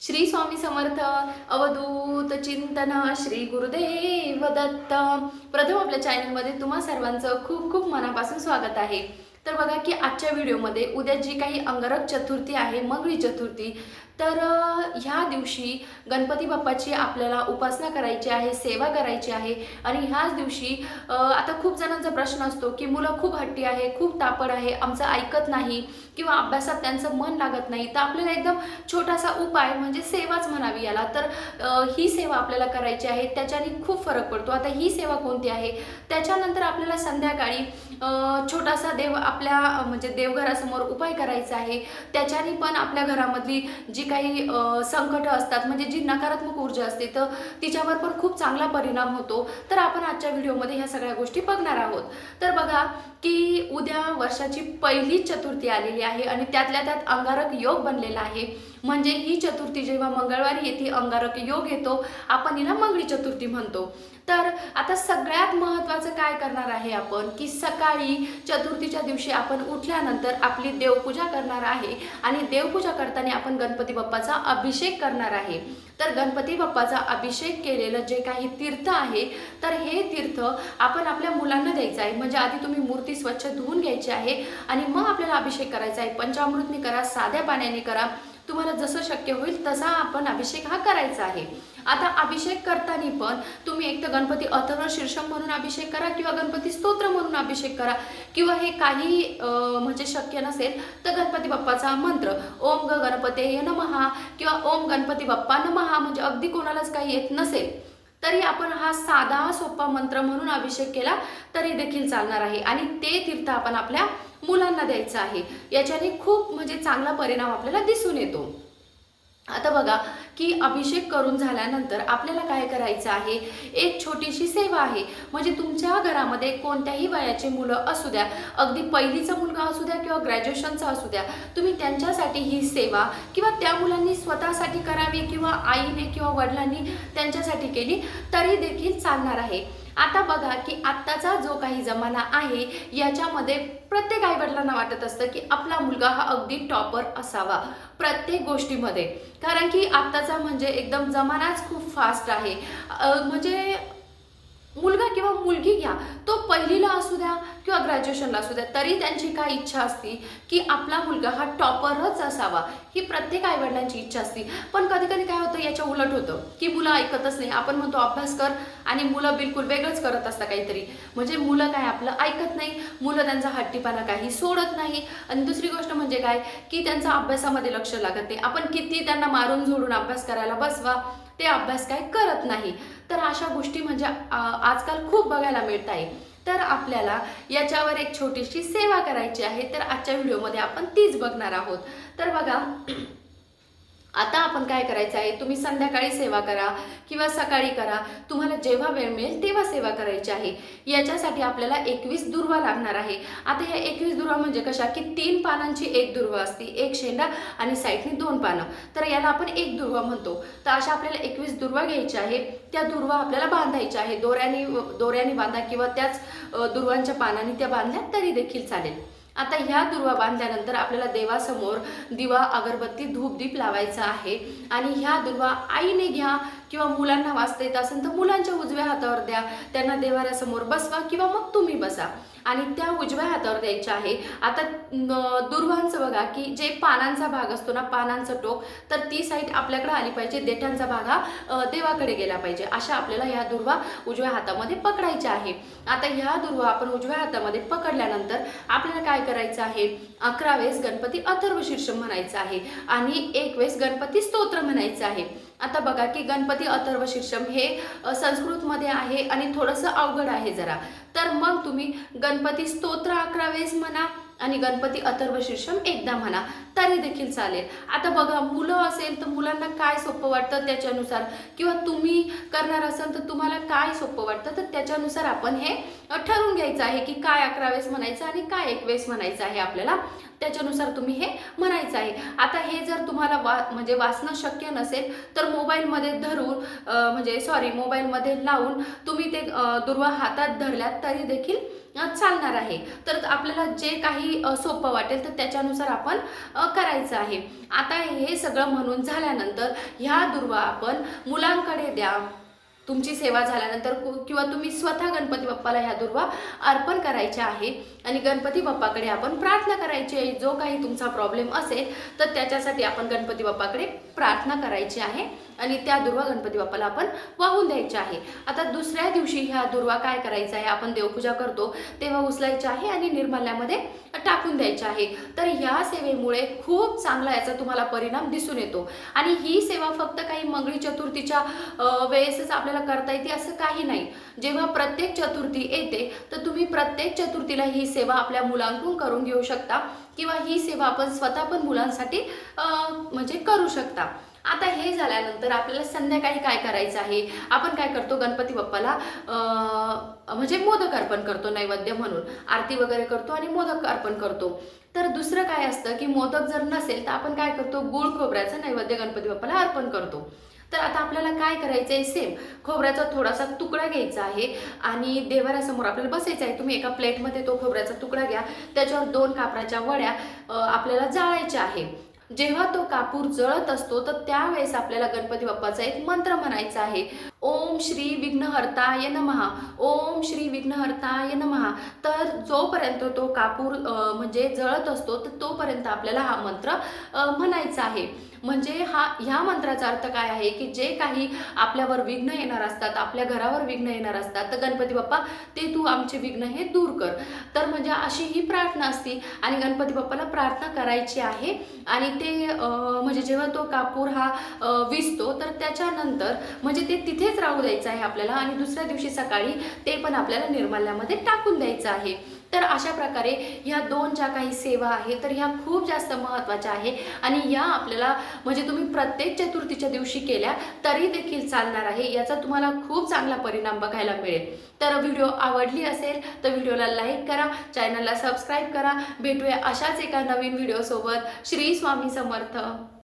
श्री स्वामी समर्थ अवधूत चिंतन श्री गुरुदेव दत्त. प्रथम आपल्या चॅनलमध्ये तुम्हा सर्वांचं खूप खूप मनापासून स्वागत आहे. तर बघा की आजच्या व्हिडिओमध्ये उद्या जी काही अंगारक चतुर्थी आहे मंगळी चतुर्थी तर ह्या दिवशी गणपती बाप्पाची आपल्याला उपासना करायची आहे सेवा करायची आहे आणि ह्याच दिवशी आता खूप जणांचा प्रश्न असतो की मुलं खूप हट्टी आहे खूप तापड आहे आमचं ऐकत नाही किंवा अभ्यासात त्यांचं मन लागत नाही तर आपल्याला एकदम छोटासा उपाय म्हणजे सेवाच म्हणावी याला. तर ही सेवा आपल्याला करायची आहे त्याच्याने खूप फरक पडतो. आता ही सेवा कोणती आहे? त्याच्यानंतर आपल्याला संध्याकाळी छोटासा देव आपल्या म्हणजे देवघरासमोर उपाय करायचा आहे. त्याच्याने पण आपल्या घरामधली जी काही संकटं असतात म्हणजे जी नकारात्मक ऊर्जा असते तर तिच्यावर पण खूप चांगला परिणाम होतो. तर आपण आजच्या व्हिडिओमध्ये ह्या सगळ्या गोष्टी बघणार आहोत. तर बघा की उद्या वर्षाची पहिली चतुर्थी आलेली आहे आणि त्यातल्या त्यात अंगारक योग बनलेला आहे. म्हणजे ही चतुर्थी जेव्हा मंगळवारी येते अंगारक योग येतो आपण हिला मंगळी चतुर्थी म्हणतो. तर आता सगळ्यात महत्त्वाचं काय करणार आहे आपण? की सकाळी चतुर्थीच्या दिवशी आपण उठल्यानंतर आपली देवपूजा करणार आहे आणि देवपूजा करताना आपण गणपती बाप्पाचा अभिषेक करणार आहे. तर गणपती बाप्पाचा अभिषेक केलेलं जे काही तीर्थ आहे तर हे तीर्थ आपण आपल्या मुलांना द्यायचं आहे. म्हणजे आधी तुम्ही मूर्ती स्वच्छ धुवून घ्यायची आहे आणि मग आपल्याला अभिषेक करायचा आहे. पंचामृतने करा साध्या पाण्याने करा. तुम्हाला जसं शक्य होईल तसा आपण अभिषेक हा करायचा आहे. आता अभिषेक करताना पण तुम्ही एक तर गणपती अथर्व शीर्षम म्हणून अभिषेक करा किंवा गणपती स्तोत्र म्हणून अभिषेक करा किंवा हे काही म्हणजे शक्य नसेल तर गणपती बाप्पाचा मंत्र ओम ग गणपते नमहा किंवा ओम गणपती बाप्पा नमहा म्हणजे अगदी कोणालाच काही येत नसेल. तरी आपण हा साधा सोपा मंत्र म्हणून अभिषेक केला तरी देखील चालणार आहे. आणि ते तीर्थ आपण आपल्या मुलांना द्यायचं आहे. याच्याने खूप म्हणजे चांगला परिणाम आपल्याला दिसून येतो. आता बघा की अभिषेक करून झाल्यानंतर आपल्याला काय करायचं आहे? एक छोटीशी सेवा आहे. म्हणजे तुमच्या घरामध्ये कोणत्याही वयाचे मुलं असू द्या अगदी पहिलीचा मुलगा असू द्या किंवा ग्रॅज्युएशनचा असू द्या तुम्ही त्यांच्यासाठी ही सेवा किंवा त्या मुलांनी स्वतःसाठी करावी किंवा आईने किंवा वडिलांनी त्यांच्यासाठी केली तरी देखील चालणार आहे. आता बघा की आत्ताचा जो काही जमाना आहे याच्यामध्ये प्रत्येक आईवडिलांना वाटत असतं की आपला मुलगा हा अगदी टॉपर असावा प्रत्येक गोष्टीमध्ये. कारण की आत्ताचा म्हणजे एकदम जमानाच खूप फास्ट आहे. म्हणजे मुलगा किंवा मुलगी घ्या तो पहिलीला असू द्या किंवा ग्रॅज्युएशनला असू द्या तरी त्यांची काय इच्छा असती की आपला मुलगा हा टॉपरच असावा ही प्रत्येक आईवडिलांची इच्छा असती. पण कधी कधी काय होतं याच्या उलट होतं की मुलं ऐकतच नाही. आपण म्हणतो अभ्यास कर आणि मुलं बिलकुल वेगळंच करत असतात काहीतरी. म्हणजे मुलं काय आपलं ऐकत नाही मुलं त्यांचा हट्टीपणा काही सोडत नाही. आणि दुसरी गोष्ट म्हणजे काय की त्यांचा अभ्यासामध्ये लक्ष लागत नाही. आपण किती त्यांना मारून झोडून अभ्यास करायला बसवा ते अभ्यास काय करत नाही. तर अशा गोष्टी म्हणजे आजकाल खूप बघायला मिळत आहे. तर आपल्याला याच्यावर एक छोटीशी सेवा करायची आहे. तर आजच्या व्हिडिओमध्ये आपण तीच बघणार आहोत. तर बघा आता आपण काय करायचं आहे? तुम्ही संध्याकाळी सेवा करा किंवा सकाळी करा. तुम्हाला जेव्हा वेळ मिळेल तेव्हा सेवा करायची आहे. याच्यासाठी आपल्याला एकवीस दुर्वा लागणार आहे. आता ह्या एकवीस दुर्वा म्हणजे कशा? की तीन पानांची एक दुर्वा असते. एक शेंडा आणि साईडने दोन पानं. तर याला आपण एक दुर्वा म्हणतो. तर अशा आपल्याला एकवीस दुर्वा घ्यायच्या आहे. त्या दुर्वा आपल्याला बांधायच्या आहे. दोऱ्याने दोऱ्याने बांधा किंवा त्याच दुर्वांच्या पानाने त्या बांधल्या तरी देखील चालेल. आता ह्या दुर्वा बांधल्यानंतर आपल्याला देवासमोर दिवा अगरबत्ती धूपदीप लावायचा आहे. आणि ह्या दुर्वा आईने घ्या किंवा मुलांना वाचता येत असेल तर मुलांच्या उजव्या हातावर द्या. त्यांना देवाऱ्यासमोर बसवा किंवा मग तुम्ही बसा. आणि त्या उजव्या हातावर द्यायच्या आहे. आता दुर्वांचं बघा की जे पानांचा भाग असतो ना पानांचं टोक तर ती साईड आपल्याकडे आली पाहिजे. देठांचा भाग हा देवाकडे गेला पाहिजे. अशा आपल्याला ह्या दुर्वा उजव्या हातामध्ये पकडायच्या आहे. आता ह्या दुर्वा आपण उजव्या हातामध्ये पकडल्यानंतर आपल्याला काय करायचं आहे? अकरा वेळेस गणपती अथर्व शीर्ष म्हणायचं आहे. आणि एक वेळेस गणपती स्तोत्र म्हणायचं आहे. आता बघा की गणपती अथर्व शीर्षम हे संस्कृतमध्ये आहे आणि थोडंसं अवघड आहे जरा. तर मग तुम्ही गणपती स्तोत्र अकरा वेळेस म्हणा आणि गणपती अथर्व शीर्षम एकदा म्हणा. तरी देखील चालेल. आता बघा मुलं असेल तर मुलांना काय सोपं वाटतं त्याच्यानुसार? किंवा तुम्ही करणार असाल तर तुम्हाला काय सोपं वाटतं? तर त्याच्यानुसार आपण हे ठरवून घ्यायचं आहे की काय अकरा वेळेस म्हणायचं आणि काय एक वेळेस म्हणायचं आहे आपल्याला. त्याच्यानुसार तुम्ही हे म्हणायचं आहे. आता हे जर तुम्हाला वा म्हणजे वाचणं शक्य नसेल तर मोबाईलमध्ये धरून म्हणजे सॉरी मोबाईलमध्ये लावून तुम्ही ते दुर्वा हातात धरल्यात तरी देखील चालणार आहे. तर आपल्याला जे काही सोपं वाटेल तर त्याच्यानुसार आपण करायचं आहे. आता हे सगळं म्हणून झाल्यानंतर ह्या दुर्वा आपण मुलांकडे द्या. तुमची सेवा झाल्यानंतर कु- किंवा तुम्ही स्वतः गणपती बाप्पाला ह्या दुर्वा अर्पण करायच्या आहे आणि गणपती बाप्पाकडे आपण प्रार्थना करायची आहे. जो काही तुमचा प्रॉब्लेम असेल तर त्याच्यासाठी आपण गणपती बाप्पाकडे प्रार्थना करायची आहे आणि त्या दुर्वा गणपती बाप्पाला आपण वाहून द्यायच्या आहे. आता दुसऱ्या दिवशी ह्या दुर्वा काय करायचा आहे? आपण देवपूजा करतो तेव्हा उचलायच्या आहे आणि निर्माल्यामध्ये टाकून द्यायची आहे. तर ह्या सेवेमुळे खूप चांगला याचा तुम्हाला परिणाम दिसून येतो. आणि ही सेवा फक्त काही मंगळी चतुर्थीच्या वेळेसच आपल्याला करता येते असं काही नाही. जेव्हा प्रत्येक चतुर्थी येते तर तुम्ही प्रत्येक चतुर्थीला ही सेवा आपल्या मुलांकडून करून घेऊ शकता किंवा ही सेवा आपण स्वतः पण मुलांसाठी म्हणजे करू शकता. आता हे झाल्यानंतर आपल्याला संध्याकाळी काय करायचं आहे? आपण काय करतो? गणपती बाप्पाला म्हणजे मोदक अर्पण करतो नैवेद्य म्हणून. आरती वगैरे करतो आणि मोदक अर्पण करतो. तर दुसरं काय असतं की मोदक जर नसेल तर आपण काय करतो? गुळ खोबऱ्याचं नैवेद्य गणपती बाप्पाला अर्पण करतो. तर आता आपल्याला काय करायचं आहे सेम खोबऱ्याचा थोडासा तुकडा घ्यायचा आहे आणि देवऱ्यासमोर आपल्याला बसायचं आहे. तुम्ही एका प्लेटमध्ये तो खोबऱ्याचा तुकडा घ्या. त्याच्यावर दोन कापराच्या वड्या आपल्याला जाळायच्या आहे. जेव्हा तो कापूर जळत असतो तर त्यावेळेस आपल्याला गणपती बाप्पाचा एक मंत्र म्हणायचा आहे. ओम श्री विघ्नहर्ताय नमहा ओम श्री विघ्नहर्ताय नमहा तर जोपर्यंत तो कापूर म्हणजे जळत असतो तर तोपर्यंत आपल्याला हा मंत्र म्हणायचा आहे. म्हणजे हा ह्या मंत्राचा अर्थ काय आहे की जे काही आपल्यावर विघ्न येणार असतात आपल्या घरावर विघ्न येणार असतात तर गणपती बाप्पा ते तू आमचे विघ्न हे दूर कर. तर म्हणजे अशी ही प्रार्थना असती आणि गणपती बाप्पाला प्रार्थना करायची आहे. आणि ते म्हणजे जेव्हा तो कापूर हा विसतो विजतो तर त्याच्यानंतर म्हणजे ते तिथे तिथेच राहू द्यायचं आहे आपल्याला आणि दुसऱ्या दिवशी सकाळी ते पण आपल्याला निर्माल्यामध्ये टाकून द्यायचं आहे. तर अशा प्रकारे ह्या दोन ज्या काही सेवा आहेत तर ह्या खूप जास्त महत्त्वाच्या आहे आणि या आपल्याला म्हणजे तुम्ही प्रत्येक चतुर्थीच्या दिवशी केल्या तरी देखील चालणार आहे. याचा तुम्हाला खूप चांगला परिणाम बघायला मिळेल. तर व्हिडिओ आवडली असेल तर व्हिडिओला लाईक करा चॅनलला सबस्क्राईब करा. भेटूया अशाच एका नवीन व्हिडिओसोबत. श्री स्वामी समर्थ.